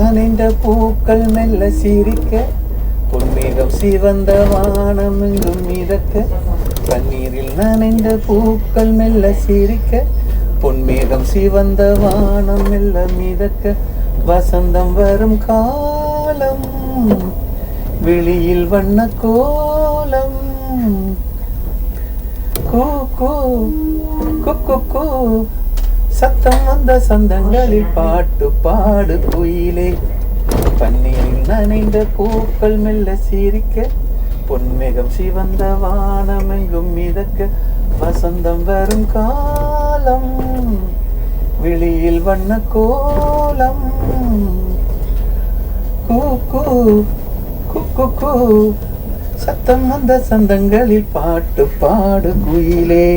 நனைந்த பூக்கள் மெல்ல சிரிக்க பொன்மேகம் சிவந்த வானம் எங்கும் மிதக்க பன்னீரில் நனைந்த பூக்கள் மெல்ல சிரிக்க பொன்மேகம் சிவந்த வானம் மெல்ல மிதக்க வசந்தம் வரும் காலம் வெளியில் வண்ண கோலம். கூ கூ கு, கு, சத்தம் வந்த சந்தங்களில் பாட்டு பாடு குயிலே. பன்னீரில் நனைந்த பூக்கள் மெல்ல சிரிக்க பொன்மேகம் சிவந்த வானம் எங்கும் மிதக்க வசந்தம் வரும் காலம் வெளியில் வண்ண கோலம். சத்தம் வந்த சந்தங்களில் பாட்டு பாடு குயிலே.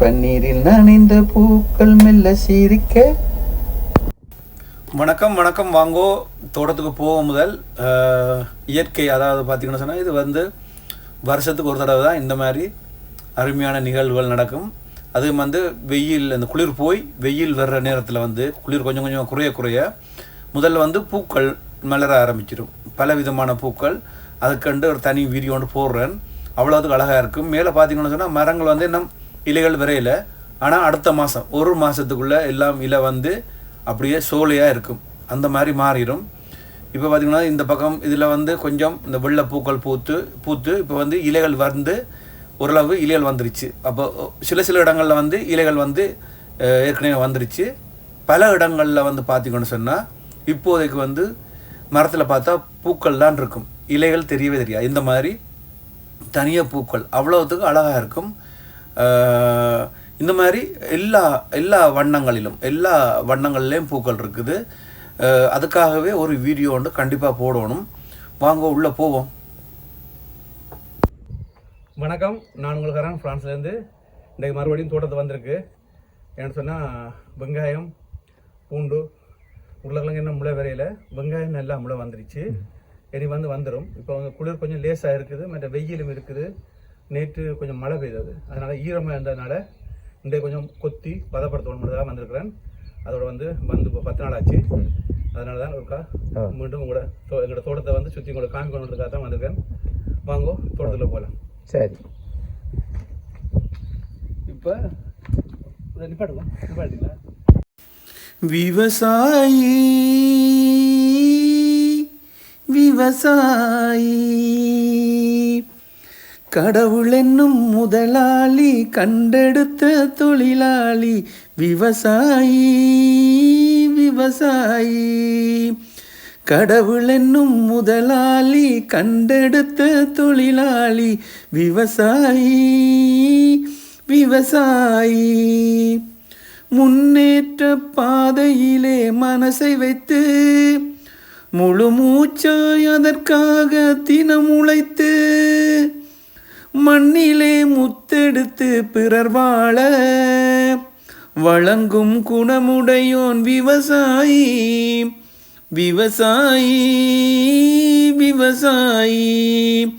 பன்னீரில் நனைந்த பூக்கள் மெல்ல சிரிக்க வணக்கம் வணக்கம். வாங்கோ தோட்டத்துக்கு போகும் முதல். இயற்கை அதாவது பார்த்தீங்கன்னு சொன்னால் இது வந்து வருஷத்துக்கு ஒரு தடவை தான் இந்த மாதிரி அருமையான நிகழ்வுகள் நடக்கும். அது வந்து வெயில் அந்த குளிர் போய் வெயில் வர்ற நேரத்தில் வந்து குளிர் கொஞ்சம் கொஞ்சம் குறைய குறைய முதல்ல வந்து பூக்கள் மலர ஆரம்பிச்சிடும். பல விதமான பூக்கள். அதுக்கண்டு ஒரு தனி வீடியோ ஒன்று போடுறேன். அவ்வளோதுக்கு அழகாக இருக்கும். மேலே பார்த்தீங்கன்னு சொன்னால் மரங்கள் வந்து இன்னும் இலைகள் விரையில. ஆனால் அடுத்த மாதம் ஒரு மாதத்துக்குள்ளே எல்லாம் இலை வந்து அப்படியே சோலையாக இருக்கும். அந்த மாதிரி மாறிடும். இப்போ பார்த்திங்கன்னா இந்த பக்கம் இதில் வந்து கொஞ்சம் இந்த வெள்ளை பூக்கள் பூத்து பூத்து இப்போ வந்து இலைகள் வந்து ஓரளவு இலைகள் வந்துருச்சு. அப்போ சில சில இடங்களில் வந்து இலைகள் வந்து ஏற்கனவே வந்துருச்சு. பல இடங்களில் வந்து பார்த்திங்கன்னு சொன்னால் இப்போதைக்கு வந்து மரத்தில் பார்த்தா பூக்கள் தான் இருக்கும். இலைகள் தெரியவே தெரியாது. இந்த மாதிரி தனியாக பூக்கள் அவ்வளோத்துக்கு அழகாக இருக்கும். இந்த மாதிரி எல்லா எல்லா வண்ணங்களிலும் எல்லா வண்ணங்கள்லேயும் பூக்கள் இருக்குது. அதுக்காகவே ஒரு வீடியோ ஒன்று கண்டிப்பாக போடணும். வாங்க உள்ளே போவோம். வணக்கம். நான் உங்களுக்காரன் ஃப்ரான்ஸ்லேருந்து இன்றைக்கு மறுபடியும் தோட்டத்தை வந்திருக்கு. ஏன்னு சொன்னால் வெங்காயம் பூண்டு உருளைக்கிழங்கு என்ன முளை வரையில. வெங்காயம் நல்லா முளை வந்துருச்சு. இனி வந்து வந்துடும் இப்போ குளிர் கொஞ்சம் லேசாக இருக்குது. மற்ற வெயிலும் இருக்குது. நேற்று கொஞ்சம் மழை பெய்தது. அதனால ஈரமாக இருந்ததுனால இன்றைக்கு கொஞ்சம் கொத்தி பதப்படுத்தணுன்றதாக வந்திருக்கிறேன். அதோட வந்து வந்து இப்போ பத்து நாள் ஆச்சு. அதனால தான் ஒருக்கா மீண்டும் உங்களோட தோ- எங்களோட தோட்டத்தை வந்து சுற்றி உங்களை காமிக்கணுன்றதுக்காக தான் வந்திருக்கேன். வாங்கோ தோட்டத்தில் போகலாம் சரி. இப்போ நிப்பாட்டிங்களா விவசாயி விவசாயி கடவுள் என்னும் முதலாளி கண்டெடுத்த தொழிலாளி விவசாயி விவசாயி. கடவுள் என்னும் முதலாளி கண்டெடுத்த தொழிலாளி விவசாயி விவசாயி. முன்னேற்ற பாதையிலே மனசை வைத்து முழு மூச்சாய் அதற்காக தினம் உழைத்து மண்ணிலே முத்தெடுத்து பிறர் வாழ வழங்கும் குணமுடையோன் விவசாயி விவசாயி விவசாயி.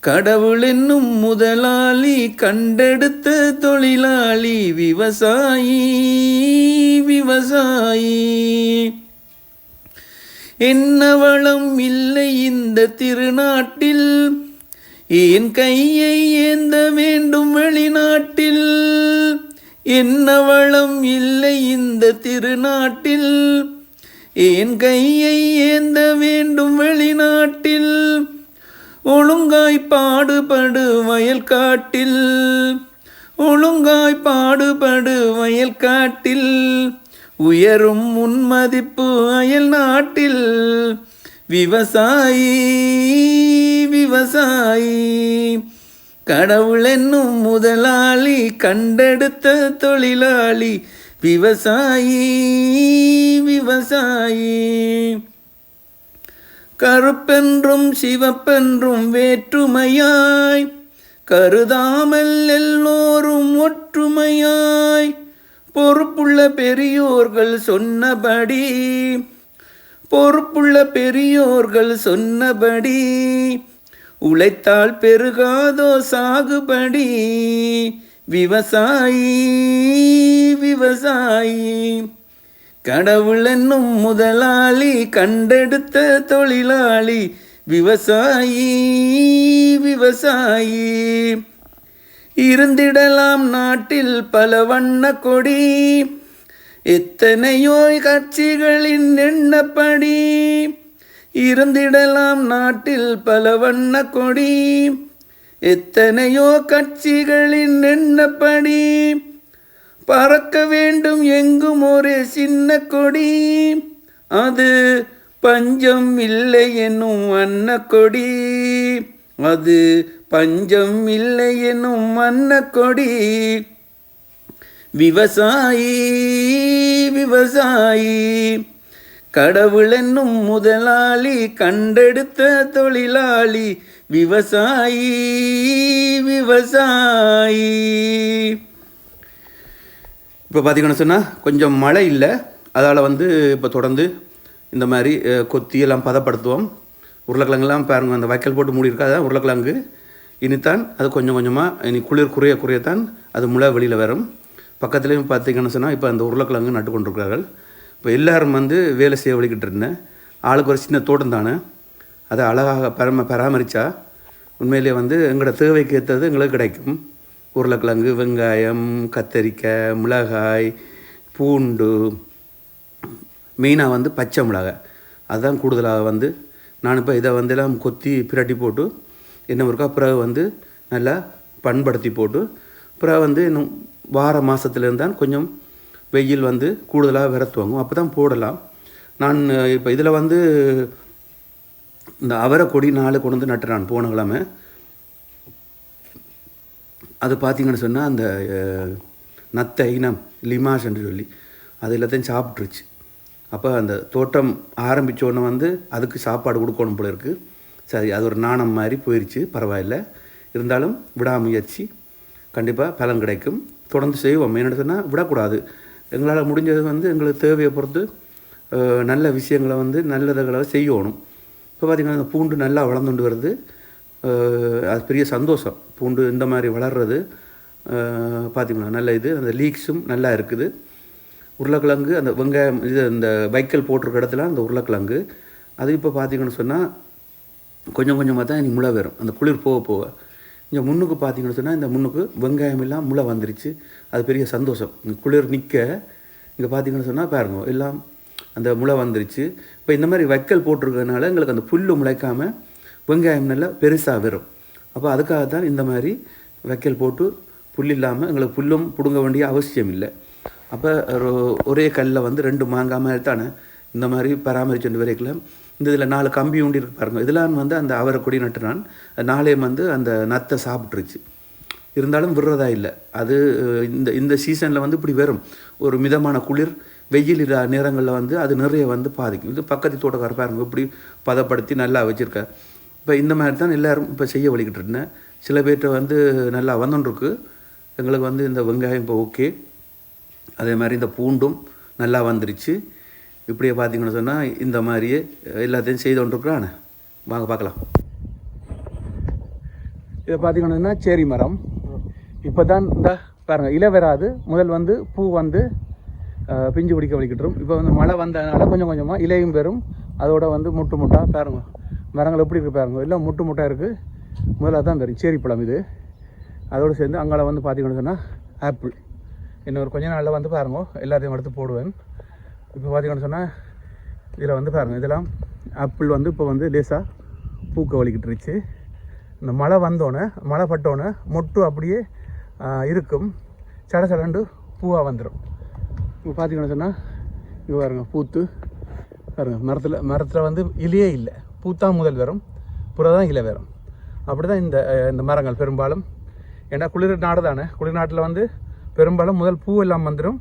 கடவுள் என்னும் முதலாளி கண்டெடுத்த தொழிலாளி விவசாயி விவசாயி. என்ன வளம் இல்லை இந்த திருநாட்டில் என் கையை ஏந்த வேண்டும் வெளிநாட்டில். என்ன வளம் இல்லை இந்த திருநாட்டில். என் கையை ஏந்த வேண்டும் வெளிநாட்டில். ஒழுங்காய் பாடுபடு வயல்காட்டில் ஒழுங்காய் பாடுபடு வயல்காட்டில் உயரும் முன்மதிப்பு அயல் நாட்டில். விவசாயி விவசாயி. கடவுள் என்னும் முதலாளி கண்டெடுத்த தொழிலாளி. விவசாயி விவசாயி. கருப்பென்றும் சிவப்பென்றும் வேற்றுமையாய். கருதாமல் எல்லோரும் ஒற்றுமையாய். பொறுப்புள்ள பெரியோர்கள் சொன்னபடி பொறுப்புள்ள பெரியோர்கள் சொன்னபடி உழைத்தால் பெருகாதோ சாகுபடி விவசாயி விவசாயி. கடவுள் என்னும் முதலாளி கண்டெடுத்த தொழிலாளி விவசாயி விவசாயி. இருந்திடலாம் நாட்டில் பல வண்ண கொடி எத்தனையோ கட்சிகளின் எண்ணப்படி இருந்திடலாம் நாட்டில் பல வண்ண கொடி. எத்தனையோ கட்சிகளின் எண்ணப்படி பறக்க வேண்டும் எங்கும் ஒரு சின்ன கொடி. அது பஞ்சம் இல்லை என்னும் வண்ண கொடி. அது பஞ்சம் இல்லை என்னும் வண்ண கொடி. விவசாயி விவசாயி. கடவுள் என்னும் முதலாளி கண்டெடுத்த தொழிலாளி விவசாயி விவசாயி. இப்போ பார்த்தீங்கன்னு சொன்னால் கொஞ்சம் மழை இல்லை. அதால் வந்து இப்போ தொடர்ந்து இந்த மாதிரி கொத்தியெல்லாம் கொத்தி எல்லாம் பதப்படுத்துவோம். உருளைக்கிழங்குலாம் பாருங்கள் அந்த வைக்கல் போட்டு மூடி இருக்காத? உருளைக்கிழங்கு. இனித்தான் அது கொஞ்சம் கொஞ்சமாக இனி குளிர் குறைய குறையத்தான் அது முளை வெளியில் வரும். பக்கத்துலேயும் பார்த்தீங்கன்னு சொன்னால் இப்போ அந்த உருளைக்கிழங்கு நட்டு கொண்டிருக்கிறார்கள். இப்போ எல்லோரும் வந்து வேலை செய்ய வழிக்கிட்டு இருந்தேன் ஆளுக்கு ஒரு சின்ன தோட்டம் தானே? அதை அழகாக பரம பராமரித்தா உண்மையிலேயே வந்து எங்களோட தேவைக்கு ஏற்றது எங்களுக்கு கிடைக்கும். உருளைக்கிழங்கு வெங்காயம் கத்தரிக்காய் மிளகாய் பூண்டு மெயினாக வந்து பச்சை மிளகாய். அதுதான் கூடுதலாக வந்து நான் இப்போ இதை வந்து எல்லாம் கொத்தி பிரட்டி போட்டு என்ன ஒருக்கா பிறகு வந்து நல்லா பண்படுத்தி போட்டு பிறகு வந்து இன்னும் வார மாதத்துலேருந்து தான் கொஞ்சம் வெயில் வந்து கூடுதலாக விரத்துவாங்க அப்போ தான் போடலாம். நான் இப்போ இதில் வந்து இந்த அவரை கொடி நாலு கொண்டு வந்து நட்டுறான் போன கிழமை. அது பார்த்தீங்கன்னு சொன்னால் அந்த நத்தை இனம் லிமாஸ் என்று சொல்லி அது எல்லாத்தையும் சாப்பிட்ருச்சு அப்போ அந்த தோட்டம் ஆரம்பிச்ச உடனே வந்து அதுக்கு சாப்பாடு கொடுக்கணும் போல இருக்குது சரி அது ஒரு நாணம் மாதிரி போயிடுச்சு பரவாயில்ல. இருந்தாலும் விடாமுயற்சி கண்டிப்பாக பலன் கிடைக்கும். தொடர்ந்து செய்வோம். என்ன சொன்னால் விடக்கூடாது. எங்களால் முடிஞ்சது வந்து எங்களுக்கு தேவையை பொறுத்து நல்ல விஷயங்களை வந்து நல்லதுகளை செய்யணும். இப்போ பார்த்திங்கன்னா இந்த பூண்டு நல்லா வளர்ந்துட்டு வருது. அது பெரிய சந்தோஷம். பூண்டு இந்த மாதிரி வளர்றது பார்த்திங்களா நல்ல இது. அந்த லீக்ஸும் நல்லா இருக்குது. உருளைக்கிழங்கு அந்த வெங்காயம் இது இந்த வைக்கல் போட்டிருக்க இடத்துல அந்த உருளைக்கிழங்கு. அது இப்போ பார்த்திங்கன்னு சொன்னால் கொஞ்சம் கொஞ்சமாக தான் இனி முளை வரும். அந்த குளிர் போக போக. இங்கே முன்னுக்கு பார்த்தீங்கன்னு சொன்னால் இந்த முன்னுக்கு வெங்காயம் எல்லாம் முளை வந்துருச்சு. அது பெரிய சந்தோஷம். இங்கே குளிர் நிற்க இங்கே பார்த்தீங்கன்னு சொன்னால் பாருங்க எல்லாம் அந்த முளை வந்துருச்சு. இப்போ இந்த மாதிரி வைக்கல் போட்டிருக்கறதுனால எங்களுக்கு அந்த புல்லு முளைக்காமல் வெங்காயம் நல்லா பெருசாக வரும் அப்போ அதுக்காக தான் இந்த மாதிரி வைக்கல் போட்டு புல் இல்லாமல் எங்களுக்கு புல்லும் பிடுங்க வேண்டிய அவசியம் இல்லை. அப்போ ஒரே கல்லில் வந்து ரெண்டு மாங்காய் மாதிரி தானே இந்த மாதிரி பராமரிச்சுட்டு வரைக்கலாம் இந்த இதில் நாலு கம்பி உண்டி இருக்கு பாருங்கள் இதெல்லாம் வந்து அந்த அவரை கொடி நட்டுனான். நாளே வந்து அந்த நத்தை சாப்பிட்ருச்சு இருந்தாலும் விடுறதா இல்லை. அது இந்த இந்த சீசனில் வந்து இப்படி வரும் ஒரு மிதமான குளிர் வெயில் இல்லாத நேரங்களில் வந்து அது நிறைய வந்து பாதிக்கும். இது பக்கத்து தோட்டக்கார பாருங்க இப்படி பதப்படுத்தி நல்லா வச்சுருக்க இப்போ இந்த மாதிரி தான் எல்லோரும் இப்போ செய்ய வழிக்கிட்டு இருந்தேன். சில பேர்கிட்ட வந்து நல்லா வந்துட்டுருக்கு எங்களுக்கு வந்து இந்த வெங்காயம் இப்போ ஓகே அதே மாதிரி இந்த பூண்டும் நல்லா வந்துருச்சு. இப்படியே பார்த்தீங்கன்னு சொன்னால் இந்த மாதிரியே எல்லாத்தையும் செய்து கொண்டிருக்கிறான். வாங்க பார்க்கலாம். இதை பார்த்தீங்கன்னா சேரி மரம். இப்போ தான் இந்த பாருங்கள் இலை வராது. முதல் வந்து பூ வந்து பிஞ்சு பிடிக்க வலிக்கிட்டுரும். இப்போ வந்து மழை வந்ததுனால கொஞ்சம் கொஞ்சமாக இலையும் பெறும். அதோட வந்து முட்டு முட்டா பாருங்க. மரங்கள் எப்படி இருக்குது பாருங்க. எல்லாம் முட்டு முட்டா இருக்குது முதல்ல தான் தெரியும். சேரி பழம் இது. அதோடு சேர்ந்து அங்கால வந்து பார்த்தீங்கன்னு சொன்னால் ஆப்பிள். இன்னொரு கொஞ்ச நாளில் வந்து பாருங்க. எல்லாத்தையும் எடுத்து போடுவேன். இப்போ பார்த்தீங்கன்னு சொன்னால் இதில் வந்து பாருங்கள் இதெல்லாம் ஆப்பிள் வந்து இப்போ வந்து லேசாக பூக்க வலிக்கிட்டுருச்சு இந்த மழை வந்தோடனே மழை பட்டோன்னே மொட்டு அப்படியே இருக்கும். சட சடண்டு பூவாக வந்துடும் இப்போ பார்த்தீங்கன்னு சொன்னால் இங்கே பாருங்கள் பூத்து பாருங்கள் மரத்தில் மரத்தில் வந்து இலையே இல்லை. பூத்தா முதல் வரும் புறதான் இலை வரும். அப்படி தான் இந்த இந்த மரங்கள் பெரும்பாலும். ஏன்னா குளிர் நாடு தானே குளிர் நாட்டில் வந்து பெரும்பாலும் முதல் பூ எல்லாம் வந்துடும்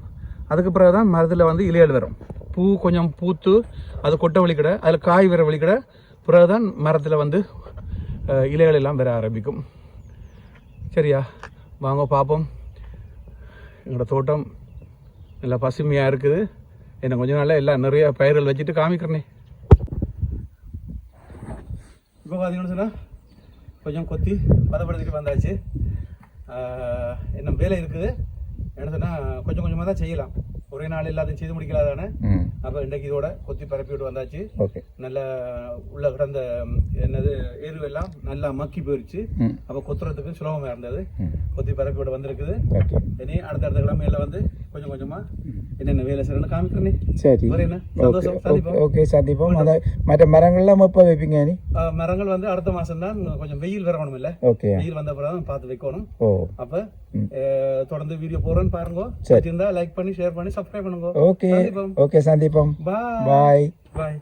அதுக்கு பிறகு தான் மரத்தில் வந்து இலைகள் வரும். பூ கொஞ்சம் பூத்து அது கொட்டை வலிக்கிட அதில் காய் வர வலிக்கிட பிறகு தான் மரத்தில் வந்து இலைகள் எல்லாம் வர ஆரம்பிக்கும். சரியா? வாங்க பார்ப்போம் எங்களோட தோட்டம் நல்லா பசுமையாக இருக்குது. என்ன கொஞ்ச நாளில் எல்லாம் நிறைய பயிர்கள் வச்சுட்டு காமிக்கிறேனே. இப்போ பார்த்தீங்கன்னு சொன்னால் கொஞ்சம் கொத்தி பதப்படுத்திட்டு வந்தாச்சு. என்ன வேலை இருக்குது. என்ன சொன்னால் கொஞ்சம் கொஞ்சமாக தான் செய்யலாம். ஒரே நாள் எல்லாத்தையும் செய்து முடிக்கலாதானே? அப்ப இன்றைக்கு இதோட கொத்தி பரப்பி விட்டு வந்தாச்சு. நல்ல உள்ள கிடந்த என்னது எருவெல்லாம் நல்லா மக்கி போயிடுச்சு அப்ப கொத்துறதுக்கு சுலபமா இருந்தது. கொத்தி பரப்பி விட வந்திருக்குது. இனி அடுத்தடுத்த கிழமையில வந்து கொஞ்சம் கொஞ்சமா என்னென்ன வேலை செய்யணும்னு காமிக்கிறேனே சரி என்ன ஓகே சந்திப்போம் அந்த மற்ற மரங்கள்லாம் எப்போ வைப்பீங்க நீ மரங்கள் வந்து அடுத்த மாசம் தான் கொஞ்சம் வெயில் வரணும் இல்ல ஓகே வெயில் வந்த பிறகு பார்த்து வைக்கணும் ஓ அப்ப தொடர்ந்து வீடியோ போறேன்னு பாருங்க. சரி. இருந்தா லைக் பண்ணி ஷேர் பண்ணி சப்ஸ்கிரைப் பண்ணுங்க. ஓகே ஓகே சந்திப்போம் பாய் பாய் பாய்